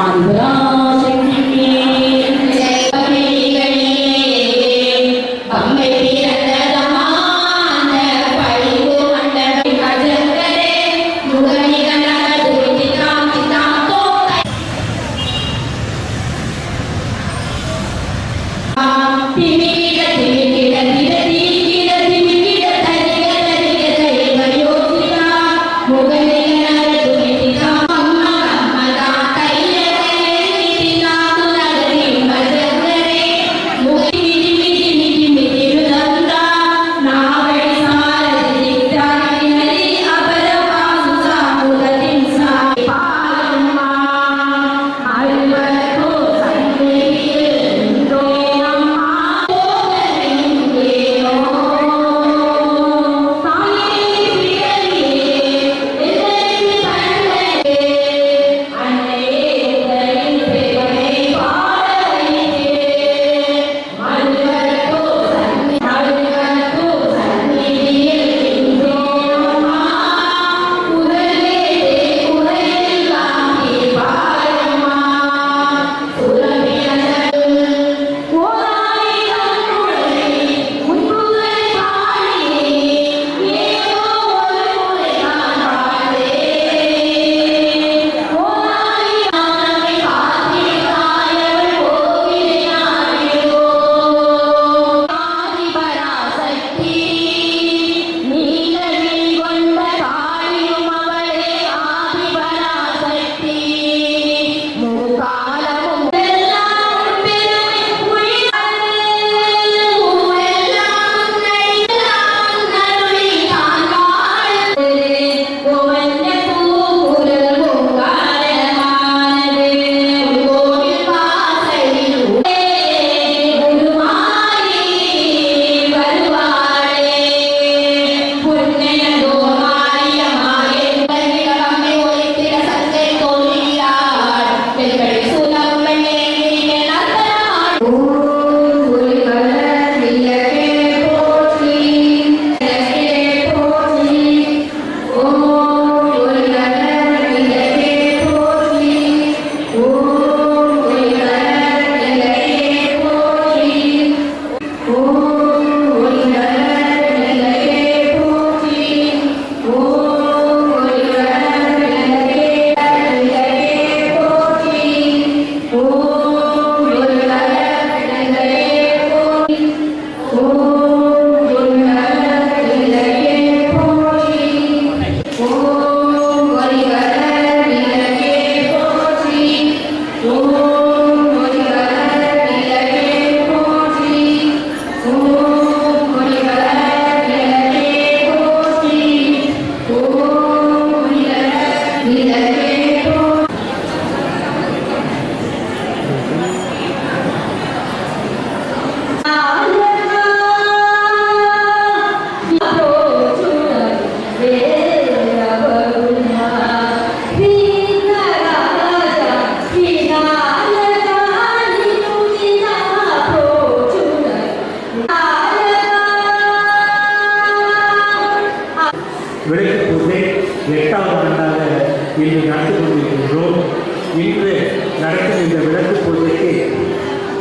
I'm blushing.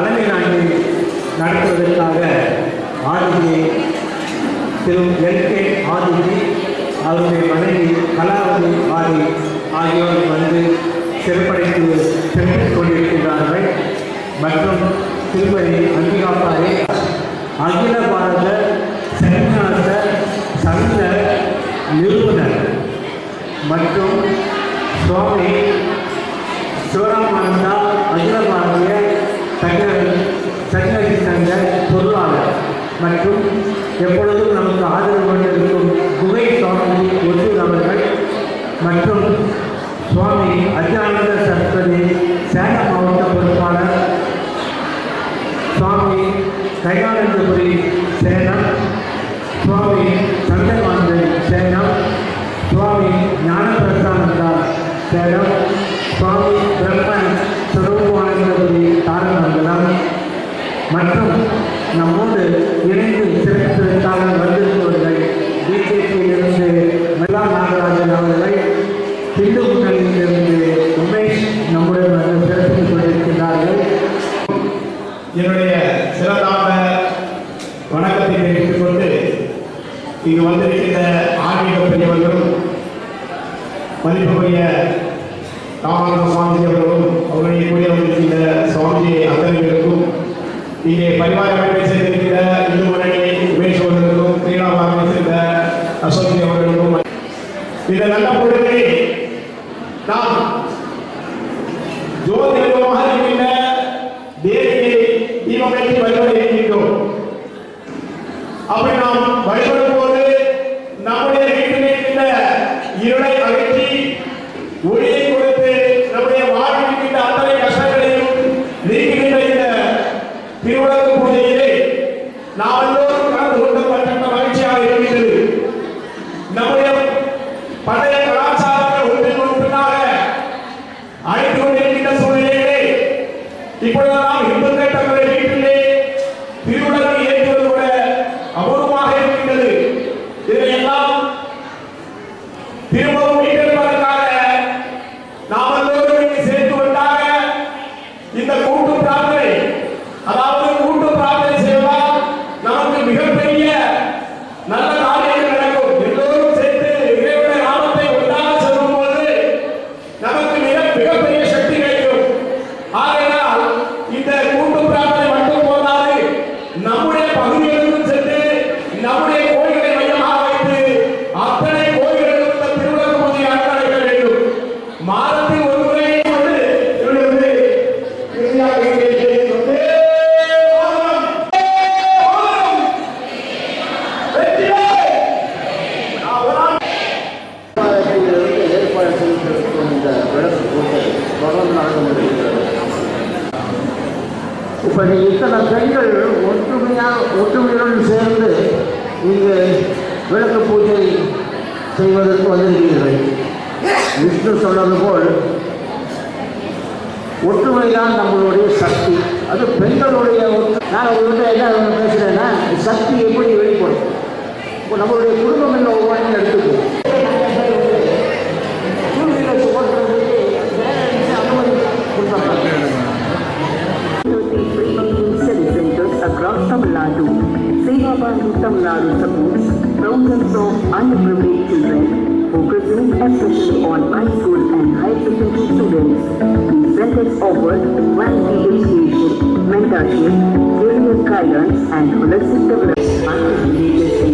தலைமை நாட்டில் நடத்துவதற்காக ஆதிஜி திரு எல் கே ஆதிஜி அவருடைய மனைவி கலாவதி ஆதி ஆகியோர் வந்து சிறப்படைத்து சிறப்பித்துக் கொண்டிருக்கின்றார்கள். மற்றும் திருமதி அம்பிகாபாரே அகில பாரத சன்னியாச சங்க நிறுவனர் மற்றும் சுவாமி சிவராமானந்தா அகில பாரதிய சங்கர சங்கரி சங்க பொருளாளர் மற்றும் எப்பொழுதும் நமக்கு ஆதரவு கொண்டிருக்கும் குகை சுவாமி ஒசூர் அவர்கள் மற்றும் சுவாமி அஜானந்த சரஸ்வதி ఇప్పుడు இப்போ இத்தனை பெண்கள் ஒற்றுமையாக ஒற்றுமையுடன் சேர்ந்து இங்கு விளக்கு பூஜை செய்வதற்கு வந்திருக்கிறீர்கள். விஷ்ணு சொன்னது போல் ஒற்றுமை தான் நம்மளுடைய சக்தி. அது பெண்களுடைய நான் உங்கள்கிட்ட என்ன பேசுகிறேன்னா சக்தி எப்படி வெளிப்படும்? இப்போ நம்மளுடைய குடும்பம் என்ன ஒவ்வொன்றும் எடுத்துக்கோ Tamil Nadu, Seva Bandhu Tamil Nadu supports thousands of underprivileged children focusing especially on high school and high school students. Presented offered one-day education, mentorship, career guidance, and holistic development.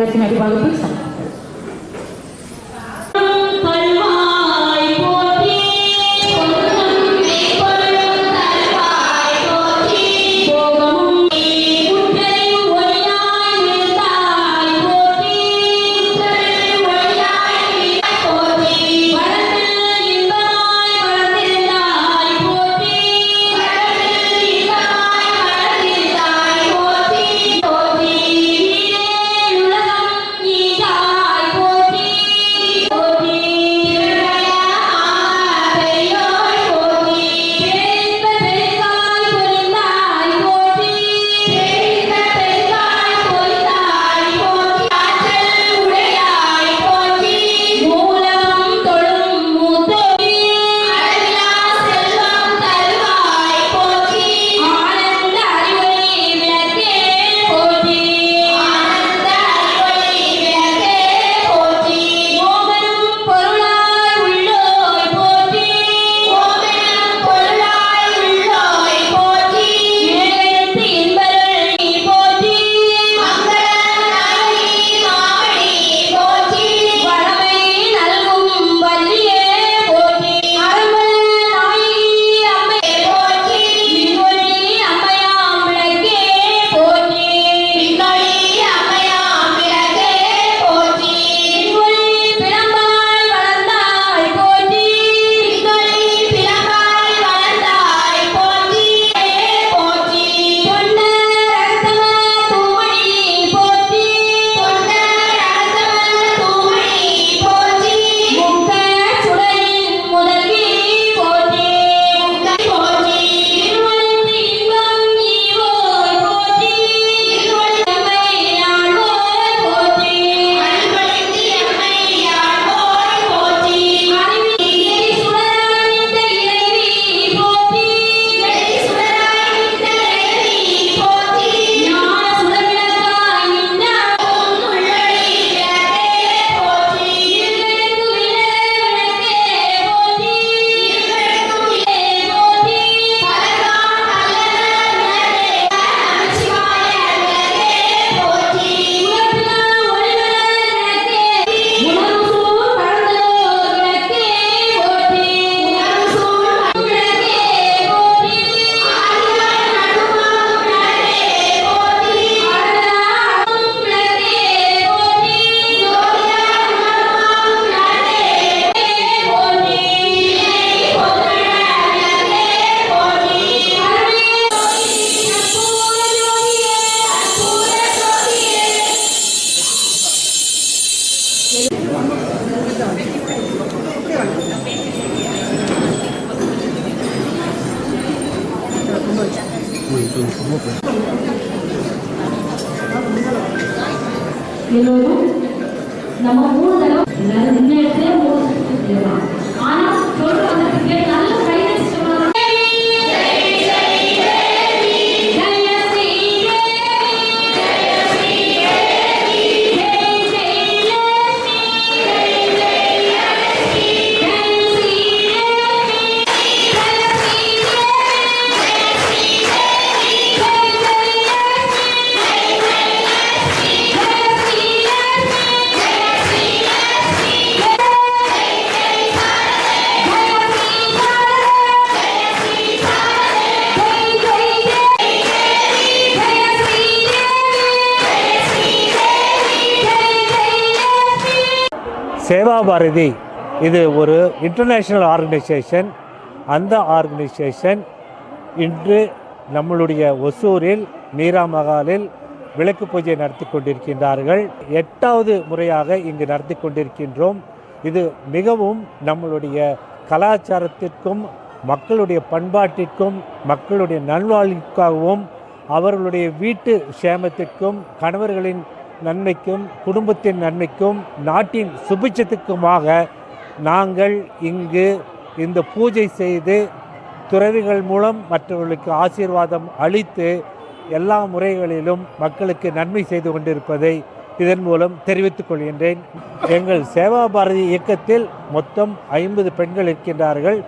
Saya sini di Mahabharathi. இது ஒரு international organisation அந்த organisation இன்று நம்மளுடைய ஒசூரில் மீராமகாலில் விளக்கு பூஜை நடத்தி கொண்டிருக்கின்றார்கள். எட்டாவது முறையாக இங்கு நடத்தி கொண்டிருக்கின்றோம். இது மிகவும் நம்மளுடைய கலாச்சாரத்திற்கும் மக்களுடைய பண்பாட்டிற்கும் மக்களுடைய நல்வாழ்வுக்காகவும் அவர்களுடைய வீட்டு சேமத்திற்கும் கணவர்களின் நன்மைக்கும் குடும்பத்தின் நன்மைக்கும் நாட்டின் சுபிச்சத்துக்குமாக நாங்கள் இங்கு இந்த பூஜை செய்து துறவிகள் மூலம் மற்றவர்களுக்கு ஆசீர்வாதம் அளித்து எல்லா முறைகளிலும் மக்களுக்கு நன்மை செய்து கொண்டிருப்பதை இதன் மூலம் தெரிவித்துக் கொள்கின்றேன். எங்கள் சேவா பாரதி இயக்கத்தில் மொத்தம் ஐம்பது பெண்கள் இருக்கின்றார்கள்.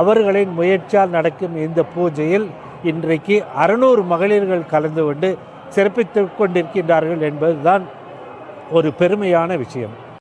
அவர்களின் முயற்சியால் நடக்கும் இந்த பூஜையில் இன்றைக்கு அறுநூறு மகளிர்கள் கலந்து கொண்டு சிறப்பித்து கொண்டிருக்கின்றார்கள் என்பதுதான் ஒரு பெருமையான விஷயம்.